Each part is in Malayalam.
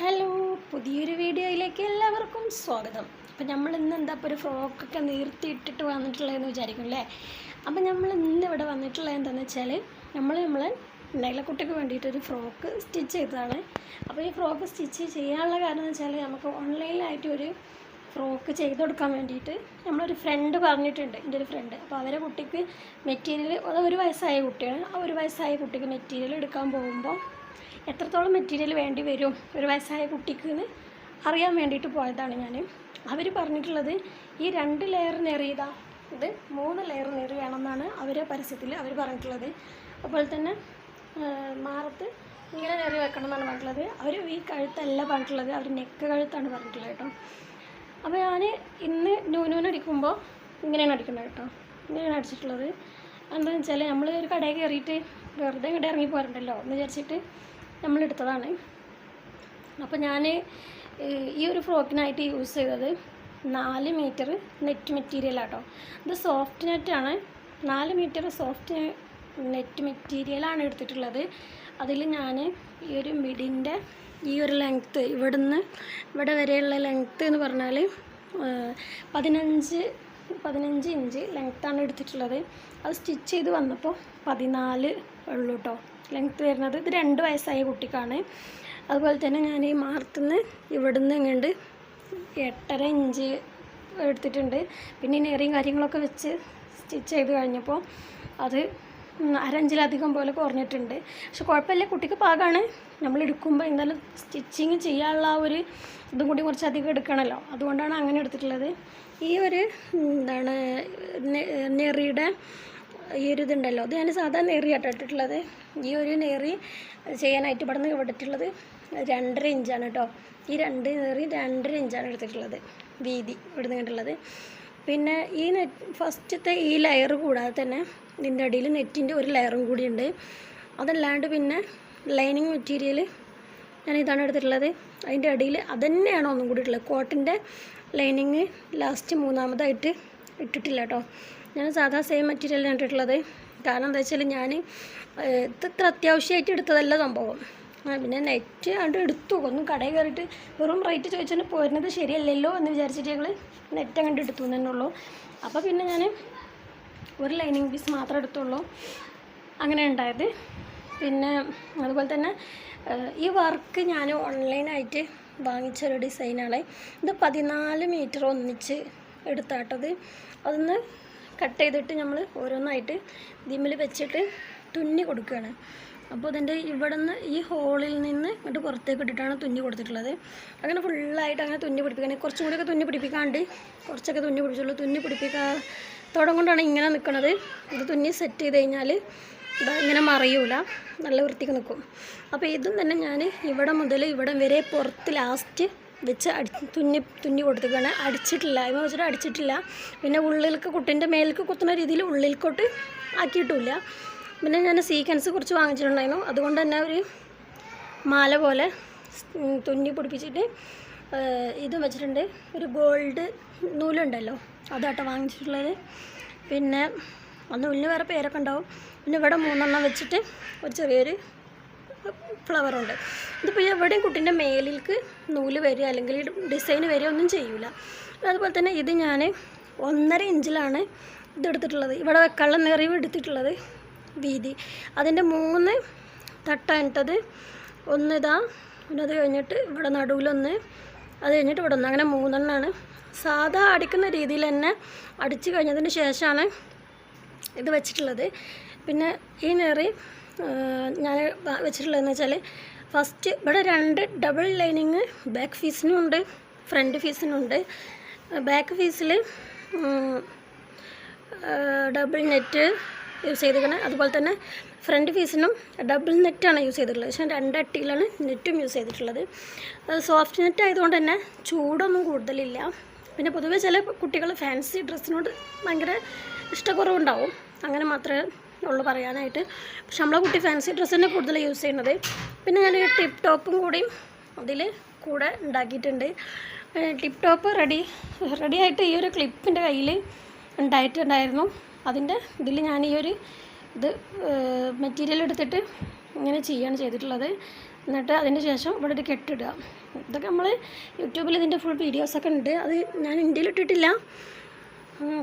ഹലോ പുതിയൊരു വീഡിയോയിലേക്ക് എല്ലാവർക്കും സ്വാഗതം. അപ്പം നമ്മൾ ഇന്ന് എന്താ ഇപ്പോൾ ഒരു ഫ്രോക്കൊക്കെ നീർത്തിയിട്ടിട്ട് വന്നിട്ടുള്ളതെന്ന് വിചാരിക്കും അല്ലേ അപ്പം നമ്മൾ ഇന്ന് ഇവിടെ വന്നിട്ടുള്ളത് എന്താണെന്ന് വെച്ചാൽ നമ്മൾ നമ്മളെ നൈലക്കുട്ടിക്ക് വേണ്ടിയിട്ടൊരു ഫ്രോക്ക് സ്റ്റിച്ച് ചെയ്തതാണ്. അപ്പോൾ ഈ ഫ്രോക്ക് സ്റ്റിച്ച് ചെയ്യാനുള്ള കാരണം എന്ന് വെച്ചാൽ നമുക്ക് ഓൺലൈനിലായിട്ട് ഒരു ഫ്രോക്ക് ചെയ്ത് കൊടുക്കാൻ വേണ്ടിയിട്ട് നമ്മളൊരു ഫ്രണ്ട് പറഞ്ഞിട്ടുണ്ട് എന്റെ ഒരു ഫ്രണ്ട് അപ്പോൾ അവരെ കുട്ടിക്ക് മെറ്റീരിയൽ ഒരു വയസ്സായ കുട്ടിയാണ്. ആ ഒരു വയസ്സായ കുട്ടിക്ക് മെറ്റീരിയൽ എടുക്കാൻ പോകുമ്പോൾ എത്രത്തോളം മെറ്റീരിയൽ വേണ്ടി വരും? ഒരു വയസ്സായ കുട്ടിക്ക് എന്ന് അറിയാൻ വേണ്ടിയിട്ട് പോയതാണ് ഞാൻ അവർ പറഞ്ഞിട്ടുള്ളത് ഈ രണ്ട് ലെയർ നെറിയതാ. ഇത് മൂന്ന് ലെയർ നെറി വേണമെന്നാണ് അവരെ പരസ്യത്തിൽ അവർ പറഞ്ഞിട്ടുള്ളത്. അതുപോലെ തന്നെ മാറത്ത് ഇങ്ങനെ നെറി വെക്കണം എന്നാണ് പറഞ്ഞിട്ടുള്ളത്. അവർ ഈ കഴുത്തല്ല പറഞ്ഞിട്ടുള്ളത്. അവർ നെക്ക് കഴുത്താണ് പറഞ്ഞിട്ടുള്ളത് കേട്ടോ. അപ്പോൾ ഞാൻ ഇന്ന് ന്യൂനൂന അടിക്കുമ്പോൾ ഇങ്ങനെയാണ് അടിക്കുന്നത് കേട്ടോ. ഇങ്ങനെയാണ് അടിച്ചിട്ടുള്ളത്. എന്താണെന്ന് വെച്ചാൽ നമ്മൾ ഒരു കടയിൽ കയറിയിട്ട് വെറുതെ ഇങ്ങോട്ട് ഇറങ്ങി പോരണ്ടല്ലോ എന്ന് വിചാരിച്ചിട്ട് നമ്മൾ എടുത്തതാണ് അപ്പോൾ ഞാൻ ഈ ഒരു ഫ്രോക്കിനായിട്ട് യൂസ് ചെയ്തത് നാല് മീറ്റർ നെറ്റ് മെറ്റീരിയലാട്ടോ ഇത് സോഫ്റ്റ് നെറ്റാണ് നാല് മീറ്റർ സോഫ്റ്റ് നെറ്റ് മെറ്റീരിയലാണ് എടുത്തിട്ടുള്ളത്. അതിൽ ഞാൻ ഈ ഒരു മിഡിന്റെ ഈ ഒരു ലെങ്ത്ത് ഇവിടുന്ന് ഇവിടെ വരെയുള്ള ലെങ്ത്ത് എന്ന് പറഞ്ഞാൽ പതിനഞ്ച് പതിനഞ്ച് ഇഞ്ച് ലെങ്ത്താണ് എടുത്തിട്ടുള്ളത്. അത് സ്റ്റിച്ച് ചെയ്ത് വന്നപ്പോൾ പതിനാല് ഉള്ളൂ കേട്ടോ ലെങ്ത്ത് വരുന്നത്. ഇത് രണ്ട് വയസ്സായ കുട്ടിക്കാണ്. അതുപോലെ തന്നെ ഞാൻ ഈ മാർത്തുനിന്ന് ഇവിടുന്ന് ഇങ്ങോട്ട് എട്ടര ഇഞ്ച് എടുത്തിട്ടുണ്ട്. പിന്നെ നെറിയും കാര്യങ്ങളൊക്കെ വെച്ച് സ്റ്റിച്ച് ചെയ്ത് കഴിഞ്ഞപ്പോൾ അത് അരഞ്ചിലധികം പോലെ കുറഞ്ഞിട്ടുണ്ട്. പക്ഷെ കുഴപ്പമില്ല കുട്ടിക്ക് പാകമാണ് നമ്മൾ എടുക്കുമ്പോൾ എന്തായാലും സ്റ്റിച്ചിങ് ചെയ്യാനുള്ള ഒരു ഇതും കൂടി കുറച്ച് അധികം എടുക്കണമല്ലോ അതുകൊണ്ടാണ് അങ്ങനെ എടുത്തിട്ടുള്ളത്. ഈ ഒരു എന്താണ് നെറിയുടെ ഈ ഒരു ഇതുണ്ടല്ലോ. അത് ഞാൻ സാധാരണ നെറിയാട്ടോ ഇട്ടിട്ടുള്ളത്. ഈ ഒരു നേറി ചെയ്യാനായിട്ട് ഇവിടെ നിന്ന് ഇവിടെട്ടുള്ളത് രണ്ടര ഇഞ്ചാണ് കേട്ടോ. ഈ രണ്ട് നേറി രണ്ടര ഇഞ്ചാണ് എടുത്തിട്ടുള്ളത് വീതി ഇവിടെ നിന്ന് പിന്നെ ഈ നെറ്റ് ഫസ്റ്റത്തെ ഈ ലെയർ കൂടാതെ തന്നെ ഇതിന്റെ അടിയിൽ നെറ്റിന്റെ ഒരു ലെയറും കൂടിയുണ്ട് അതല്ലാണ്ട് പിന്നെ ലൈനിങ് മെറ്റീരിയൽ ഞാൻ ഇതാണ് എടുത്തിട്ടുള്ളത്. അതിന്റെ അടിയിൽ അതന്നെയാണ് ഒന്നും കൂടി ഉള്ളത് കോട്ടന്റെ ലൈനിങ് ലാസ്റ്റ് മൂന്നാമതായിട്ട് ഇട്ടിട്ടില്ല കേട്ടോ. ഞാൻ സാധാ സെയിം മെറ്റീരിയലാണ് ഇട്ടിട്ടുള്ളത്. കാരണം എന്താ വെച്ചാൽ ഞാൻ ഇത് ഇത്ര അത്യാവശ്യമായിട്ട് എടുത്തതല്ല സംഭവം. പിന്നെ നെറ്റ് കണ്ട് എടുത്തു. ഒന്നും കടയിൽ കയറിയിട്ട് വെറും റേറ്റ് ചോദിച്ചാൽ പോരുന്നത് ശരിയല്ലല്ലോ എന്ന് വിചാരിച്ചിട്ട് ഞങ്ങൾ നെറ്റ് അങ്ങോട്ട് എടുത്തു എന്ന് തന്നെ ഉള്ളൂ. അപ്പോൾ പിന്നെ ഞാൻ ഒരു ലൈനിങ് പീസ് മാത്രം എടുത്തുള്ളൂ. അങ്ങനെ ഉണ്ടായത്. പിന്നെ അതുപോലെ തന്നെ ഈ വർക്ക് ഞാൻ ഓൺലൈനായിട്ട് വാങ്ങിച്ചൊരു ഡിസൈനാണ് ഇത് പതിനാല് മീറ്റർ ഒന്നിച്ച് എടുത്താട്ടത്. അതൊന്ന് കട്ട് ചെയ്തിട്ട് നമ്മൾ ഓരോന്നായിട്ട് ദിമ്മിൽ വെച്ചിട്ട് തുന്നി കൊടുക്കുകയാണ് അപ്പോൾ ഇതിന്റെ ഇവിടെ നിന്ന് ഈ ഹോളിൽ നിന്ന് ഇങ്ങോട്ട് പുറത്തേക്ക് ഇട്ടിട്ടാണ് തുന്നി കൊടുത്തിട്ടുള്ളത്. അങ്ങനെ ഫുള്ളായിട്ട് അങ്ങനെ തുന്നി പിടിപ്പിക്കാൻ കുറച്ചും കൂടിയൊക്കെ തുന്നി പിടിപ്പിക്കാണ്ട് കുറച്ചൊക്കെ തുന്നി പിടിച്ചുള്ളൂ തുന്നി പിടിപ്പിക്കാത്തോടം കൊണ്ടാണ് ഇങ്ങനെ നിൽക്കുന്നത് ഇത് തുന്നി സെറ്റ് ചെയ്ത് കഴിഞ്ഞാൽ ഇതാ ഇങ്ങനെ മറിയൂല. നല്ല വൃത്തിക്ക് നിൽക്കും അപ്പോൾ ഇതും തന്നെ ഞാൻ ഇവിടെ മുതൽ ഇവിടെ വരെ പുറത്ത് ലാസ്റ്റ് വെച്ച് അടി തുന്നി തുന്നി കൊടുത്തേക്കാണ് അടിച്ചിട്ടില്ല. എന്ന് വെച്ചിട്ട് അടിച്ചിട്ടില്ല. പിന്നെ ഉള്ളിലേക്ക് കുട്ടീന്റെ മേലേക്ക് കുത്തുന്ന രീതിയിൽ ഉള്ളിലേക്കോട്ട് ആക്കിയിട്ടില്ല. പിന്നെ ഞാൻ സീക്വൻസ് കുറച്ച് വാങ്ങിച്ചിട്ടുണ്ടായിരുന്നു അതുകൊണ്ട് തന്നെ ഒരു മാല പോലെ തുന്നി പിടിപ്പിച്ചിട്ട് ഇതും വെച്ചിട്ടുണ്ട്. ഒരു ഗോൾഡ് നൂലുണ്ടല്ലോ. അതാട്ടോ വാങ്ങിച്ചിട്ടുള്ളത്. പിന്നെ ആ നൂലിന് വേറെ പേരൊക്കെ ഉണ്ടാവും. പിന്നെ ഇവിടെ മൂന്നെണ്ണം വെച്ചിട്ട് ഒരു ചെറിയൊരു ഫ്ലവറുണ്ട് ഇതിപ്പോൾ എവിടെയും കുട്ടീന്റെ മേലിൽക്ക് നൂൽ വരിക അല്ലെങ്കിൽ ഡിസൈൻ വരിക ഒന്നും ചെയ്യൂല. അതുപോലെ തന്നെ ഇത് ഞാൻ ഒന്നര ഇഞ്ചിലാണ് ഇതെടുത്തിട്ടുള്ളത് ഇവിടെ വെക്കാനുള്ള നിറവ് എടുത്തിട്ടുള്ളത് വീതി. അതിന്റെ മൂന്ന് തട്ടായിട്ടത് ഒന്ന് ഇതാ പിന്നെ അത് കഴിഞ്ഞിട്ട് ഇവിടെ നടുവിലൊന്ന് അത് കഴിഞ്ഞിട്ട് ഇവിടെ ഒന്ന്. അങ്ങനെ മൂന്നെണ്ണമാണ് സാധാ അടിക്കുന്ന രീതിയിൽ തന്നെ അടിച്ച് കഴിഞ്ഞതിന് ശേഷമാണ് ഇത് വെച്ചിട്ടുള്ളത്. പിന്നെ ഈ നെറി ഞാൻ വെച്ചിട്ടുള്ളതെന്ന് വെച്ചാൽ ഫസ്റ്റ് ഇവിടെ രണ്ട് ഡബിൾ ലൈനിങ് ബാക്ക് ഫീസിനും ഉണ്ട് ഫ്രണ്ട് ഫീസിനും ഉണ്ട്. ബാക്ക് ഫീസിൽ ഡബിൾ നെറ്റ് യൂസ് ചെയ്തിരിക്കുന്നത് അതുപോലെ തന്നെ ഫ്രണ്ട് ഫീസിനും ഡബിൾ നെറ്റാണ് യൂസ് ചെയ്തിട്ടുള്ളത്. പക്ഷേ രണ്ടട്ടിയിലാണ് നെറ്റും യൂസ് ചെയ്തിട്ടുള്ളത്. സോഫ്റ്റ് നെറ്റ് ആയതുകൊണ്ട് തന്നെ ചൂടൊന്നും കൂടുതലില്ല. പിന്നെ പൊതുവേ ചില കുട്ടികൾ ഫാൻസി ഡ്രസ്സിനോട് ഭയങ്കര ഇഷ്ടക്കുറവുണ്ടാവും. അങ്ങനെ മാത്രമേ ഉള്ളൂ പറയാനായിട്ട്. പക്ഷെ നമ്മളെ കുട്ടി ഫാൻസി ഡ്രസ്സ് തന്നെ കൂടുതൽ യൂസ് ചെയ്യുന്നത്. പിന്നെ ഞാൻ ടിപ്പ് ടോപ്പും കൂടി അതിൽ കൂടെ ഉണ്ടാക്കിയിട്ടുണ്ട്. ടിപ്പ് ടോപ്പ് റെഡി റെഡി ആയിട്ട് ഈ ഒരു ക്ലിപ്പിന്റെ കയ്യിൽ ഉണ്ടായിട്ടുണ്ടായിരുന്നു. അതിന്റെ ഇതിൽ ഞാൻ ഈ ഒരു ഇത് മെറ്റീരിയൽ എടുത്തിട്ട് ഇങ്ങനെ ചെയ്യാണ് ചെയ്തിട്ടുള്ളത്. എന്നിട്ട് അതിന് ശേഷം ഇവിടെ ഒരു കെട്ടിടുക ഇതൊക്കെ നമ്മൾ യൂട്യൂബിൽ ഇതിന്റെ ഫുൾ വീഡിയോസൊക്കെ ഉണ്ട്. അത് ഞാൻ ഇന്ത്യയിൽ ഇട്ടിട്ടില്ല.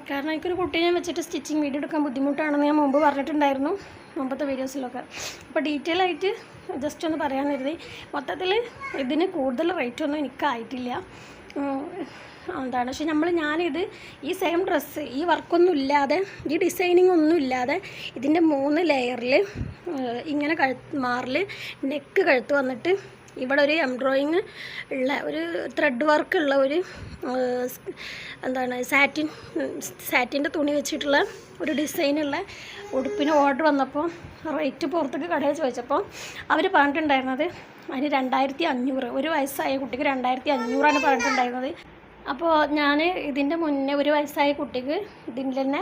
കാരണം എനിക്കൊരു കുട്ടീനെ വെച്ചിട്ട് സ്റ്റിച്ചിങ് വീഡിയോ എടുക്കാൻ ബുദ്ധിമുട്ടാണെന്ന് ഞാൻ മുമ്പ് പറഞ്ഞിട്ടുണ്ടായിരുന്നു മുമ്പത്തെ വീഡിയോസിലൊക്കെ അപ്പോൾ ഡീറ്റെയിൽ ആയിട്ട് ജസ്റ്റ് ഒന്ന് പറയാൻ കരുതി. മൊത്തത്തിൽ ഇതിന് കൂടുതൽ റേറ്റ് ഒന്നും എനിക്കായിട്ടില്ല. എന്താണ്? പക്ഷെ നമ്മൾ ഞാനിത് ഈ സെയിം ഡ്രസ്സ് ഈ വർക്കൊന്നും ഇല്ലാതെ ഈ ഡിസൈനിങ് ഒന്നും ഇല്ലാതെ ഇതിന്റെ മൂന്ന് ലെയറിൽ ഇങ്ങനെ കഴു മാറിൽ നെക്ക് കഴുത്ത് വന്നിട്ട് ഇവിടെ ഒരു എംബ്രോയിങ് ഉള്ള ഒരു ത്രെഡ് വർക്ക് ഉള്ള ഒരു എന്താണ് സാറ്റിൻ സാറ്റിന്റെ തുണി വെച്ചിട്ടുള്ള ഒരു ഡിസൈനുള്ള ഉടുപ്പിന് ഓർഡർ വന്നപ്പോൾ റേറ്റ് പുറത്തേക്ക് കടയിൽ ചോദിച്ചപ്പോൾ അവർ പറഞ്ഞിട്ടുണ്ടായിരുന്നത് അതിന് രണ്ടായിരത്തി അഞ്ഞൂറ് ഒരു വയസ്സായ കുട്ടിക്ക് രണ്ടായിരത്തി അഞ്ഞൂറാണ് പറഞ്ഞിട്ടുണ്ടായിരുന്നത്. അപ്പോൾ ഞാൻ ഇതിന്റെ മുന്നേ ഒരു വയസ്സായ കുട്ടിക്ക് ഇതിന്റെ തന്നെ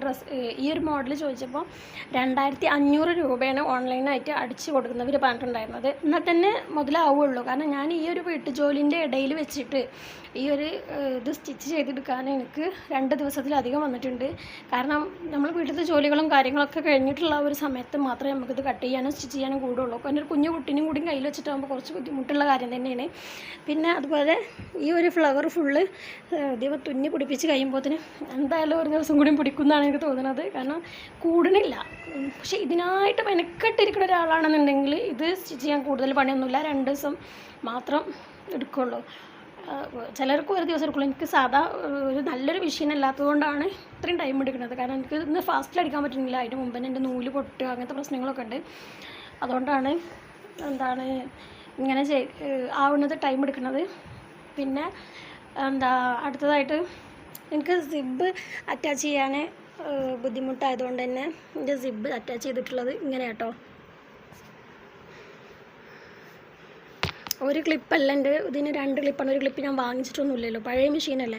ഡ്രസ്സ് ഈ ഒരു മോഡൽ ചോദിച്ചപ്പോൾ രണ്ടായിരത്തി അഞ്ഞൂറ് രൂപയാണ് ഓൺലൈനായിട്ട് അടിച്ച് കൊടുക്കുന്നവർ പറഞ്ഞിട്ടുണ്ടായിരുന്നത്. എന്നാൽ തന്നെ മുതലാവുള്ളൂ. കാരണം ഞാൻ ഈ ഒരു വീട്ടുജോലിന്റെ ഇടയിൽ വെച്ചിട്ട് ഈ ഒരു ഇത് സ്റ്റിച്ച് ചെയ്തെടുക്കാൻ എനിക്ക് രണ്ട് ദിവസത്തിലധികം വന്നിട്ടുണ്ട്. കാരണം നമ്മൾ വീട്ടിലത്തെ ജോലികളും കാര്യങ്ങളൊക്കെ കഴിഞ്ഞിട്ടുള്ള ഒരു സമയത്ത് മാത്രമേ നമുക്കിത് കട്ട് ചെയ്യാനും സ്റ്റിച്ച് ചെയ്യാനും കൂടുള്ളൂ. കാരണം ഒരു കുഞ്ഞു കുട്ടീനും കൂടി കയ്യിൽ വെച്ചിട്ടാകുമ്പോൾ കുറച്ച് ബുദ്ധിമുട്ടുള്ള കാര്യം തന്നെയാണ്. പിന്നെ അതുപോലെ ഈ ഒരു ഫ്ലവർ ഫുള്ള് ദൈവം തുന്നി പിടിപ്പിച്ച് കഴിയുമ്പോഴത്തേന് എന്തായാലും ഒരു ദിവസം കൂടി പിടിക്കുന്നതാണ് എനിക്ക് തോന്നുന്നത്. കാരണം കൂടണില്ല പക്ഷേ ഇതിനായിട്ട് മെനക്കെട്ടിരിക്കുന്ന ഒരാളാണെന്നുണ്ടെങ്കിൽ ഇത് സ്റ്റിച്ച് ചെയ്യാൻ കൂടുതൽ പണിയൊന്നുമില്ല. രണ്ട് ദിവസം മാത്രം എടുക്കുള്ളൂ. ചിലർക്ക് ഒരു ദിവസം എടുക്കുള്ളൂ. എനിക്ക് സാധാ ഒരു നല്ലൊരു മെഷീൻ അല്ലാത്തതുകൊണ്ടാണ് ഇത്രയും ടൈം എടുക്കുന്നത്. കാരണം എനിക്ക് ഇന്ന് ഫാസ്റ്റിൽ അടിക്കാൻ പറ്റുന്നില്ല. അതിന് മുമ്പ് എന്റെ നൂൽ പൊട്ടുക അങ്ങനത്തെ പ്രശ്നങ്ങളൊക്കെ ഉണ്ട്. അതുകൊണ്ടാണ് എന്താണ് ഇങ്ങനെ ആവുന്നത് ടൈം എടുക്കുന്നത്. പിന്നെ എന്താ അടുത്തതായിട്ട് എനിക്ക് സിബ് അറ്റാച്ച് ചെയ്യാൻ ബുദ്ധിമുട്ടായതുകൊണ്ട് തന്നെ എന്റെ സിബ് അറ്റാച്ച് ചെയ്തിട്ടുള്ളത് ഇങ്ങനെ കേട്ടോ ഒരു ക്ലിപ്പല്ല എന്റെ ഇതിന് രണ്ട് ക്ലിപ്പാണ് ഒരു ക്ലിപ്പ് ഞാൻ വാങ്ങിച്ചിട്ടൊന്നുമില്ലല്ലോ പഴയ മെഷീനല്ലേ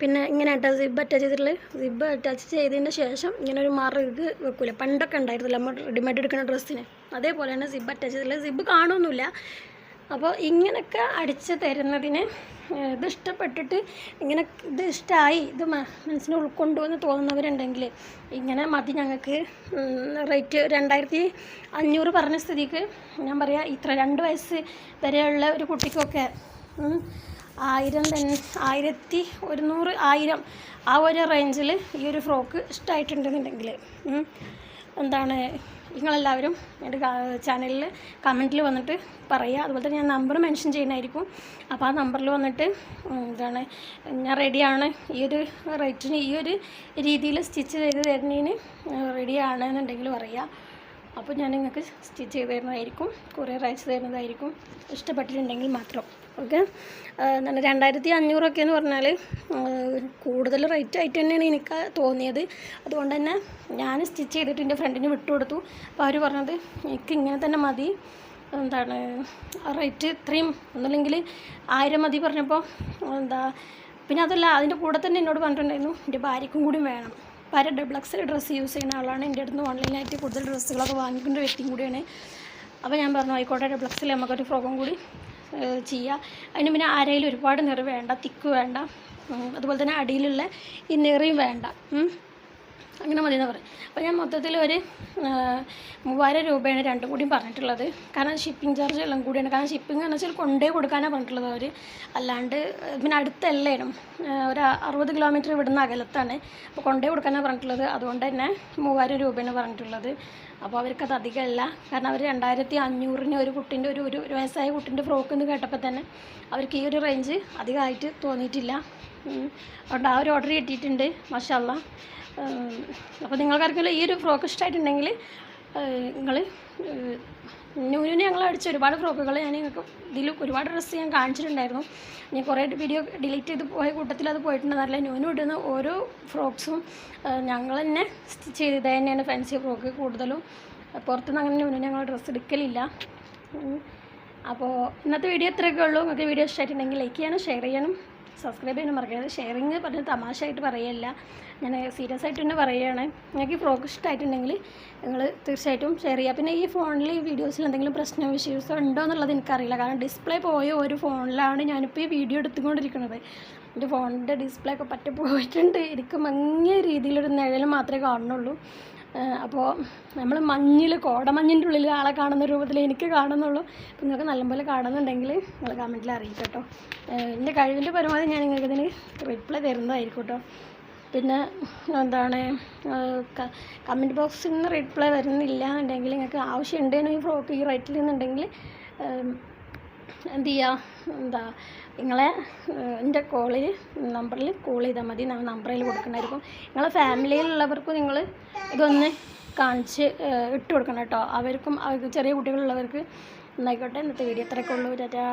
പിന്നെ ഇങ്ങനെ കേട്ടോ സിബ് അറ്റാച്ച് ചെയ്തിട്ടുള്ളത്. സിബ് അറ്റാച്ച് ചെയ്തതിന് ശേഷം ഇങ്ങനെ ഒരു മാറി ഇത് വെക്കൂല. പണ്ടൊക്കെ ഉണ്ടായിരുന്നില്ല നമ്മൾ റെഡിമെയ്ഡ് എടുക്കുന്ന ഡ്രസ്സിന് അതേപോലെ തന്നെ സിബ് അറ്റാച്ച് ചെയ്തിട്ടുള്ളത്. സിബ് കാണുമൊന്നുമില്ല. അപ്പോൾ ഇങ്ങനെയൊക്കെ അടിച്ച് തരുന്നതിന് ഇത് ഇഷ്ടപ്പെട്ടിട്ട് ഇങ്ങനെ ഇത് ഇഷ്ടമായി ഇത് മ- ഉൾക്കൊണ്ടു എന്ന് തോന്നുന്നവരുണ്ടെങ്കിൽ ഇങ്ങനെ മതി ഞങ്ങൾക്ക്. റേറ്റ് രണ്ടായിരത്തി അഞ്ഞൂറ് പറഞ്ഞ സ്ഥിതിക്ക് ഞാൻ പറയാം ഇത്ര രണ്ട് വയസ്സ് വരെയുള്ള ഒരു കുട്ടിക്കൊക്കെ ആയിരം തന്നെ ആയിരത്തി ഒരുന്നൂറ് ആയിരം ആ ഒരു റേഞ്ചിൽ ഈ ഒരു ഫ്രോക്ക് ഇഷ്ടമായിട്ടുണ്ടെന്നുണ്ടെങ്കിൽ എന്താണ് നിങ്ങളെല്ലാവരും എന്റെ ചാനലിൽ കമന്റിൽ വന്നിട്ട് പറയുക. അതുപോലെ തന്നെ ഞാൻ നമ്പർ മെൻഷൻ ചെയ്യുന്നതായിരിക്കും. അപ്പോൾ ആ നമ്പറിൽ വന്നിട്ട് എന്താണ് ഞാൻ റെഡിയാണ്. ഈ ഒരു റേറ്റിന് ഈ ഒരു രീതിയിൽ സ്റ്റിച്ച് ചെയ്ത് തരുന്നതിന് റെഡിയാണ് എന്നുണ്ടെങ്കിൽ പറയുക. അപ്പോൾ ഞാൻ നിങ്ങൾക്ക് സ്റ്റിച്ച് ചെയ്ത് തരുന്നതായിരിക്കും കൊറിയർ അയച്ചു തരുന്നതായിരിക്കും ഇഷ്ടപ്പെട്ടിട്ടുണ്ടെങ്കിൽ മാത്രം. ഓക്കെ? നല്ല രണ്ടായിരത്തി അഞ്ഞൂറൊക്കെ എന്ന് പറഞ്ഞാൽ കൂടുതൽ റേറ്റ് ആയിട്ട് തന്നെയാണ് എനിക്ക് തോന്നിയത്. അതുകൊണ്ട് തന്നെ ഞാൻ സ്റ്റിച്ച് ചെയ്തിട്ട് എന്റെ ഫ്രണ്ടിന് വിട്ടുകൊടുത്തു. അപ്പോൾ അവർ പറഞ്ഞത് എനിക്ക് ഇങ്ങനെ തന്നെ മതി. എന്താണ് റേറ്റ് ഇത്രയും ഒന്നുമില്ലെങ്കിൽ ആയിരം മതി പറഞ്ഞപ്പോൾ എന്താ പിന്നെ അതല്ല അതിന്റെ കൂടെ തന്നെ എന്നോട് പറഞ്ഞിട്ടുണ്ടായിരുന്നു എന്റെ ഭാര്യയ്ക്കും കൂടി വേണം. ഭാര്യ ഡബിൾ എക്സൽ ഡ്രസ്സ് യൂസ് ചെയ്യുന്ന ആളാണ്. എന്റെ അടുത്ത് ഓൺലൈനായിട്ട് കൂടുതൽ ഡ്രസ്സുകളൊക്കെ വാങ്ങിക്കുന്ന വ്യക്തിയും കൂടിയാണ്. അപ്പോൾ ഞാൻ പറഞ്ഞു ആയിക്കോട്ടെ ഡബിൾ എക്സൽ നമുക്കൊരു ഫ്രോക്കും കൂടി ചെയ്യുക ചെയ്യാം. അതിന് പിന്നെ ആരെങ്കിലും ഒരുപാട് നിറ വേണ്ട തിക്ക് വേണ്ട അതുപോലെ തന്നെ അടിയിലുള്ള ഈ നിറയും വേണ്ട. അങ്ങനെ മതി എന്ന് പറയും. അപ്പോൾ ഞാൻ മൊത്തത്തിൽ ഒരു മൂവായിരം രൂപയാണ് രണ്ടും കൂടിയും പറഞ്ഞിട്ടുള്ളത്. കാരണം ഷിപ്പിംഗ് ചാർജ് എല്ലാം കൂടിയാണ്. കാരണം ഷിപ്പിംഗ് എന്ന് വെച്ചാൽ കൊണ്ടേ കൊടുക്കാനാണ് പറഞ്ഞിട്ടുള്ളത് അവർ അല്ലാണ്ട് പിന്നെ അടുത്തല്ലേനും ഒരു അറുപത് കിലോമീറ്റർ ഇവിടുന്ന് അകലത്താണ്. അപ്പോൾ കൊണ്ടേ കൊടുക്കാനാണ് പറഞ്ഞിട്ടുള്ളത്. അതുകൊണ്ട് തന്നെ മൂവായിരം രൂപയാണ് പറഞ്ഞിട്ടുള്ളത്. അപ്പോൾ അവർക്കത് അധികമല്ല. കാരണം അവർ രണ്ടായിരത്തി അഞ്ഞൂറിന് ഒരു കുട്ടീന്റെ ഒരു ഒരു വയസ്സായ കുട്ടീന്റെ ഫ്രോക്ക് എന്ന് കേട്ടപ്പോൾ തന്നെ അവർക്ക് ഈ ഒരു റേഞ്ച് അധികമായിട്ട് തോന്നിയിട്ടില്ല. അതുകൊണ്ട് ആ ഒരു ഓർഡർ കിട്ടിയിട്ടുണ്ട് മഷാല്ല അപ്പോൾ നിങ്ങൾക്കാർക്കെങ്കിലും ഈ ഒരു ഫ്രോക്ക് ഇഷ്ടമായിട്ടുണ്ടെങ്കിൽ നിങ്ങൾ ന്യൂനിന് ഞങ്ങൾ അടിച്ച ഒരുപാട് ഫ്രോക്കുകൾ ഞാൻ നിങ്ങൾക്ക് ഇതിൽ ഒരുപാട് ഡ്രസ്സ് ഞാൻ കാണിച്ചിട്ടുണ്ടായിരുന്നു. ഞാൻ കുറേ വീഡിയോ ഡിലീറ്റ് ചെയ്ത് പോയ കൂട്ടത്തിൽ അത് പോയിട്ടുണ്ട്. നല്ല ന്യൂനു ഇടുന്ന ഓരോ ഫ്രോക്സും ഞങ്ങൾ തന്നെ സ്റ്റിച്ച് ചെയ്ത് തന്നെയാണ് ഫാൻസി ഫ്രോക്ക് കൂടുതലും. പുറത്തുനിന്ന് അങ്ങനെ ന്യൂനു ഞങ്ങൾ ഡ്രസ്സ് എടുക്കലില്ല. അപ്പോൾ ഇന്നത്തെ വീഡിയോ ഇത്രയൊക്കെ ഉള്ളൂ. നിങ്ങൾക്ക് വീഡിയോ ഇഷ്ടമായിട്ടുണ്ടെങ്കിൽ ലൈക്ക് ചെയ്യണം ഷെയർ ചെയ്യാനും സബ്സ്ക്രൈബ് ചെയ്യാൻ മറക്കരുത്. ഷെയറിങ് പറഞ്ഞ് തമാശയായിട്ട് പറയല്ല. ഞാൻ സീരിയസ് ആയിട്ട് തന്നെ പറയുകയാണ്. നിങ്ങൾക്ക് ഈ ഫ്രോക്ക് ഇഷ്ടമായിട്ടുണ്ടെങ്കിൽ നിങ്ങൾ തീർച്ചയായിട്ടും ഷെയർ ചെയ്യുക. പിന്നെ ഈ ഫോണിൽ ഈ വീഡിയോസിൽ എന്തെങ്കിലും പ്രശ്നം ഇഷ്യൂസോ ഉണ്ടോ എന്നുള്ളത് എനിക്കറിയില്ല. കാരണം ഡിസ്പ്ലേ പോയ ഒരു ഫോണിലാണ് ഞാനിപ്പോൾ ഈ വീഡിയോ എടുത്തുകൊണ്ടിരിക്കുന്നത്. എന്റെ ഫോണിന്റെ ഡിസ്പ്ലേ ഒക്കെ പറ്റി പോയിട്ടുണ്ട് എനിക്ക് മങ്ങിയ രീതിയിലൊരു നിഴൽ മാത്രമേ കാണുന്നുള്ളൂ. അപ്പോൾ നമ്മൾ മഞ്ഞിൽ കോടമഞ്ഞിന്റെ ഉള്ളിൽ ആളെ കാണുന്ന രൂപത്തിൽ എനിക്ക് കാണുന്നുള്ളൂ. അപ്പോൾ നിങ്ങൾക്ക് നല്ലപോലെ കാണുന്നുണ്ടെങ്കിൽ നിങ്ങൾ കമന്റിൽ അറിയിക്കും കേട്ടോ എന്റെ കഴിവിന്റെ പരമാവധി ഞാൻ നിങ്ങൾക്ക് ഇതിന് റിപ്ലൈ തരുന്നതായിരിക്കും കേട്ടോ. പിന്നെ എന്താണ് കമന്റ് ബോക്സിൽ നിന്ന് റിപ്ലൈ വരുന്നില്ല എന്നുണ്ടെങ്കിൽ നിങ്ങൾക്ക് ആവശ്യമുണ്ടെന്ന് ഈ ഫ്രോക്ക് ഈ റേറ്റിൽ നിന്നുണ്ടെങ്കിൽ എന്ത് ചെയ്യുക എന്താ? നിങ്ങളെ എന്റെ കോളിൽ നമ്പറിൽ കോൾ ചെയ്താൽ മതി. നമ്പറിൽ കൊടുക്കണമായിരിക്കും നിങ്ങളെ ഫാമിലിയിലുള്ളവർക്കും നിങ്ങൾ ഇതൊന്ന് കാണിച്ച് ഇട്ട് കൊടുക്കണം കേട്ടോ. അവർക്കും അവർക്ക് ചെറിയ കുട്ടികളുള്ളവർക്ക് എന്നായിക്കോട്ടെ ഇന്നത്തെ വീഡിയോ ഇത്രയൊക്കെ ഉള്ളൂ. ടാറ്റാ.